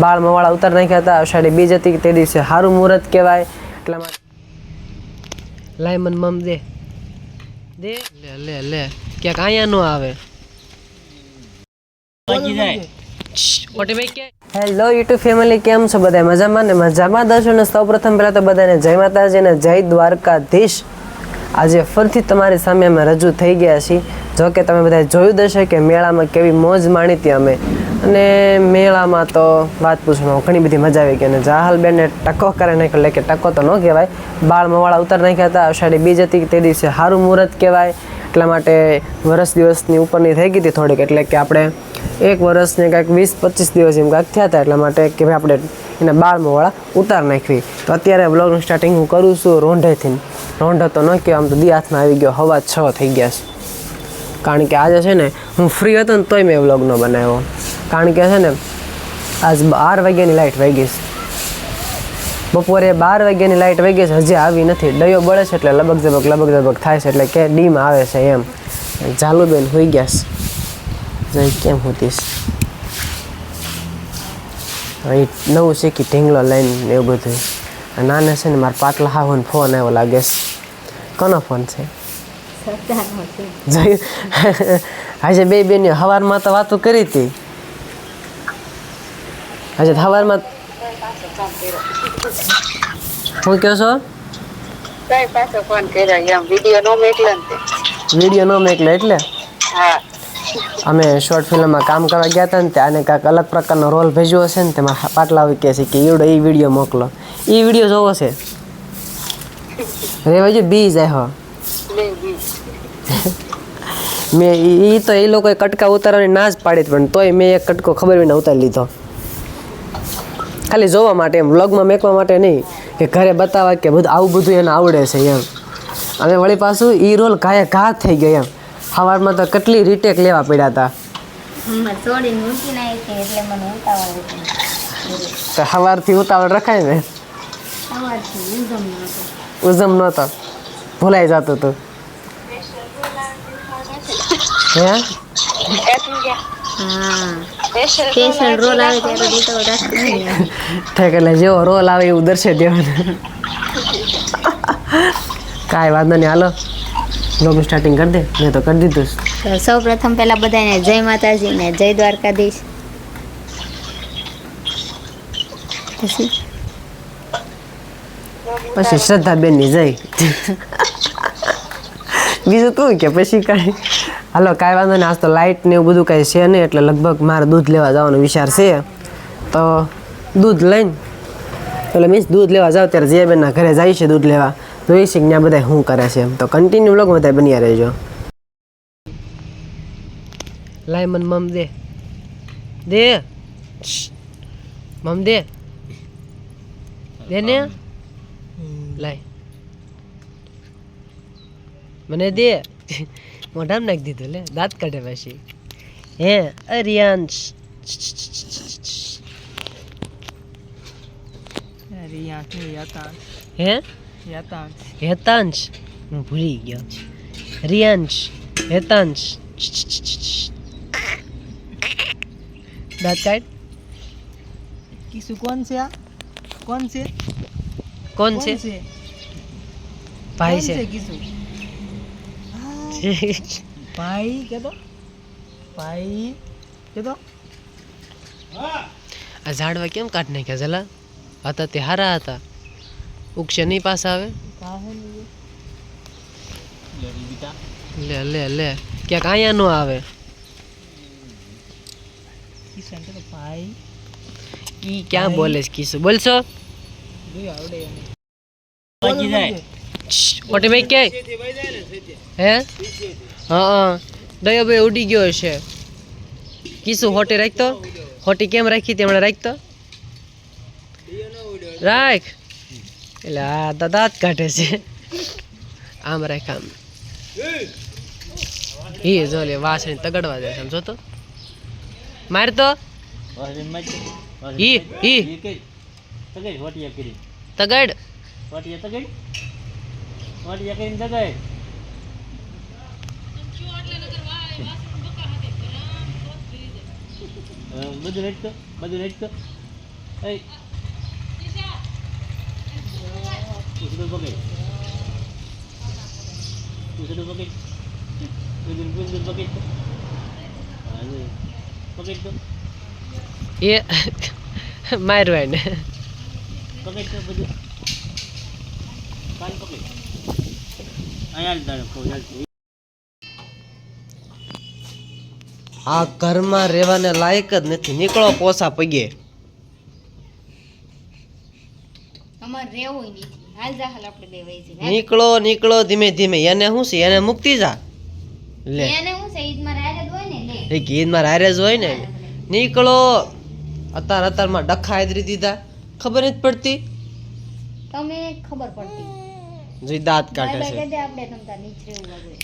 બાળમાં વાળા ઉતાર નાખ્યા હતા. અષાઢી બીજ હતી તે દિવસે સારું મુહૂર્ત કહેવાય. એટલા માટે લાય મન મમ દે. દે. લે લે લે. ક્યાંક અહીંયા નો આવે. હેલો યુટ્યુબ ફેમિલી કેમ છો બધા મજામાં ને? મજામાં દર્શો ને? સૌ પ્રથમ પહેલાં તો બધાને જય માતાજી અને જય દ્વારકાધીશ. આજે ફરીથી તમારી સામે અમે રજૂ થઈ ગયા છીએ. જો કે તમે બધા જોયું દશે કે મેળામાં કેવી મોજ માણી હતી અમે. અને મેળામાં તો વાત પૂછવામાં ઘણી બધી મજા આવી ગઈ. અને જાહલબેનને ટકો કરે નાખ્યો, એટલે કે ટકો તો ન કહેવાય. બાળ મવાળા ઉતાર નાખ્યા હતા, અષાઢી બીજ હતી, તે દિવસે સારું મુહૂર્ત કહેવાય. એટલા માટે વરસ દિવસની ઉપરની થઈ ગઈ હતી થોડીક, એટલે કે આપણે એક વર્ષને કાંઈક વીસ, પચીસ દિવસ એમ કાંઈક થયા હતા, એટલા માટે કે ભાઈ આપણે એને બાળ મવાળા ઉતાર નાખવી. તો અત્યારે બ્લોગનું સ્ટાર્ટિંગ હું કરું છું રોંઢેથી. રોંઢો તો ન કહેવાય, આમ તો દી હાથમાં આવી ગયો, હવા છ થઈ ગયા છે. કારણ કે આજે છે ને, હું ફ્રી હતો ને તોય મેં વ્લોગ બનાવ્યો. કારણ કે છે ને આજ બાર વાગ્યાની લાઇટ વહી ગઈ છે. બપોરે બાર વાગ્યાની લાઇટ વહી ગઈ છે હજી આવી નથી. ડયો બળે છે એટલે લબક ઝબક લબક ઝબક થાય છે એટલે કે ડીમ આવે છે એમ. ઝાલુબેન હોઈ ગયા છે. જઈ કેમ હોતીશ હવે નવું શીખી ઢીંગલો લઈને એવું બધું. નાને છે ને મારા પાટલા હાવન ફોન આવ્યો લાગે છે. કોનો ફોન છે? આજે બે બેન હવારમાં તો વાતો કરી હતી. આજે થવારમાં હું કહો છો? વીડિયો નો મોકલે એટલે? હા. અમે શોર્ટ ફિલ્મમાં કામ કરવા ગયા હતા ને ત્યાં કાંઈક અલગ પ્રકારનો રોલ ભેજ્યો હશે ને તેમાં પાટલા આવી કહે છે કે એવડો એ વીડિયો મોકલો. એ વીડિયો જોવો છે? રેવાજો બી જાય હો. મેં એ તો એ લોકોએ કટકા ઉતારવાની ના જ પાડી પણ તોય મેં એક કટકો ખબર વિના ઉતારી લીધો. ખાલી જોવા માટે એમ વ્લોગમાં મેકવા માટે નહીં કે ઘરે બતાવવા કે બધું આવું બધું એને આવડે છે એમ. અને વળી પાછું એ રોલ ઘાએ ઘા થઈ ગયો એમ. સવારમાં તો કેટલી રીટેક લેવા પડ્યા હતા. તો સવારથી ઉતાવળ રખાય ને? ઉજમ નહોતો. ભૂલાઈ જતું હતું હે. એટલું સ્પેશિયલ રોલ આવે ત્યારે જેવો રોલ આવે એવું દર્શે દેવાનું કાંઈ વાંધો નહીં હાલો. બ્લોગનું સ્ટાર્ટિંગ કરી દે મેં તો કરી દીધું સૌ પ્રથમ પહેલા બધાને જય માતાજી ને જય દ્વારકાધીશ. પછી? પછી શ્રદ્ધાબેનની જય. બીજું તું કે પછી કાંઈ? હાલો, કાંઈ વાંધો નહીં, આજ તો લાઇટ ને એવું બધું કાંઈ છે નહીં, એટલે લગભગ મારે દૂધ લેવા જવાનો વિચાર છે. તો દૂધ લઈને, એટલે મીન્સ દૂધ લેવા જાવ ત્યારે જયાબેનના ઘરે જાય છે દૂધ લેવા જોઈ છે ત્યાં બધા શું કરે છે તો કન્ટિન્યુ બ્લોગ બધા બન્યા રહેજો. લાય મન મમ દે. દે. મમ દે. દે ને. લાય. મને દે. મોઢામાં નાખી દીધું લે દાંત કાઢે પછી હે અરિયાંશ હે હેતાંશ હું ભૂલી ગયો રિયાંશ હેતાંશ દાંત કાઢ किसु कौन से आ कौन से કોણ છે से ભાઈ कौन છે से किसु પાઈ કેતો? પાઈ કેતો? આ ઝાડવા કેમ કાઢ નાખ્યા જલા હતા તે હારા હતા. ઉગશે નહીં પાસે આવે લે લે લે. ક્યાંક અહીંયા નો આવે. ક્યાં બોલે કિસુ બોલશો? આવડે મોટી ભાઈ ક્યાંય? હે? હા હા. દયો ભાઈ ઉડી ગયો હશે. કીશું હોટે રાખતો હોટી કેમ રાખી તે હમણાં રાખતો રાખ. એટલે આ દાદા જ કાઢે છે. આમ રાખ આમ. ઈ જો લે વાસણી તગડવા દે સમજો તો. માર તો? ઈ ઈ. તગડ. બધું રેટ તો એ પૂછડું પકડ પૂછડું પકડ પૂછડું પૂછડું પકડ તો હા જો. પકડ તો એ મારવા ને પકડ તો બધું કાન પકડ અહીંયા તારે કહું ચાલતું આ ઘરમાં રહેવાને લાયક જ નથી. નીકળો પોસા પગે. નીકળો નીકળો ધીમે ધીમે. એને શું છે? એને મુક્તિ જા. લે. એ ગીતમાં હારે જ હોય ને નીકળો. અતાર અત્યારમાં ડખા આદરી દીધા. ખબર નથી પડતી? તમે ખબર પડતી. જોઈ દાંત કાઢે છે.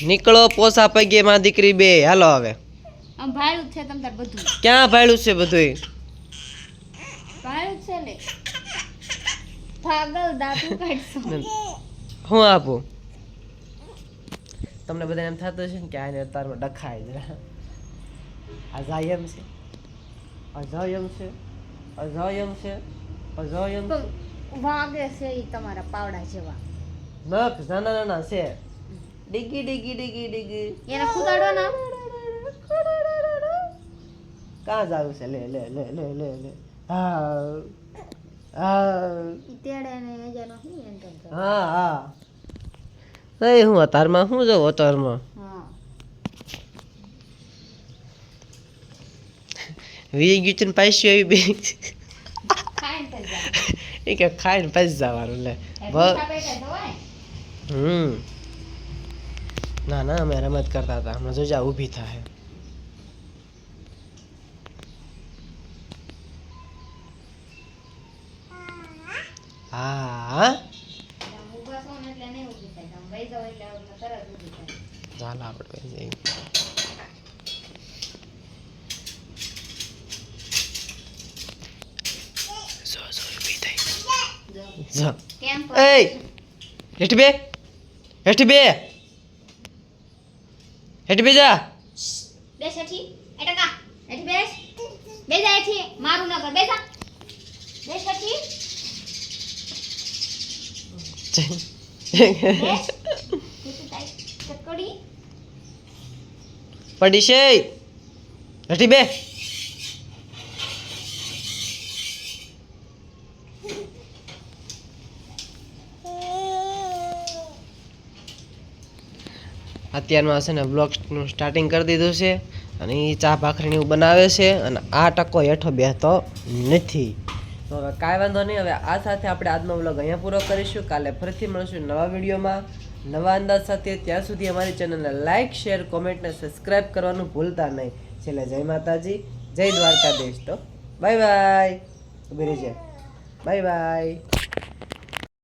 નીકળો પોસા પગે માં દીકરી બે. હાલો હવે. ભાડું છે બધું. ક્યાં બધું ભાડું છે કાઢશો હું આપું? તમને બધા એમ થતું છે ને કે આને અત્યારમાં ડખાય જરા. અજાયમ છે. અજાયમ છે. અજાયમ છે. અજાયમ વાગે છે ઈ તમારા પાવડા જેવા. નખ નાના નાના છે. ડીગી ડીગી ડીગી ડીગી. એને ખુદાડો ના કાં જાવું છે? લે લે લે લે લે લે. હા હા હું હા હા. એ હું અતારમાં? શું જોઉં અતારમાં? હા. વી ગયું છે ને પાછી આવી બે. જા એ કે ખાઈને પાછી જવાનું લે. ના ના અમે રમત કરતા હતા હમણાં જોજા ઊભી થાય હા તમે ઊભા છો ને એટલે નહીં ઊભી થાય તમે વહી જાઓ એટલે એટલે તરત ઊભી થાય ચાલ આપણે જઈએ જો જો ઊભી થઈ જો જો કેમ એય હેઠી બે હેઠી બે. હેઠી બે જા. બેસ હેઠી એટકા હેઠી બેસ બે જા હેઠી. મારું નગર. બેસ હેઠી બેસ ચકડી પડી છે. હેઠી બે. અત્યારમાં છે ને બ્લોગનું સ્ટાર્ટિંગ કરી દીધું છે અને એ ચા ભાખરીને એવું બનાવે છે અને આ ટકો હેઠો બેહતો નથી. તો હવે કાંઈ વાંધો નહીં, હવે આ સાથે આપણે આજનો બ્લોગ અહીંયા પૂરો કરીશું. કાલે ફરીથી મળીશું નવા વિડીયોમાં. નવા અંદાજ સાથે ત્યાં સુધી અમારી ચેનલને લાઇક શેર કોમેન્ટ સબસ્ક્રાઈબ કરવાનું ભૂલતા નહીં. છેલ્લે જય માતાજી, જય દ્વારકાધીશ તો બાય બાય ઊભી બાય બાય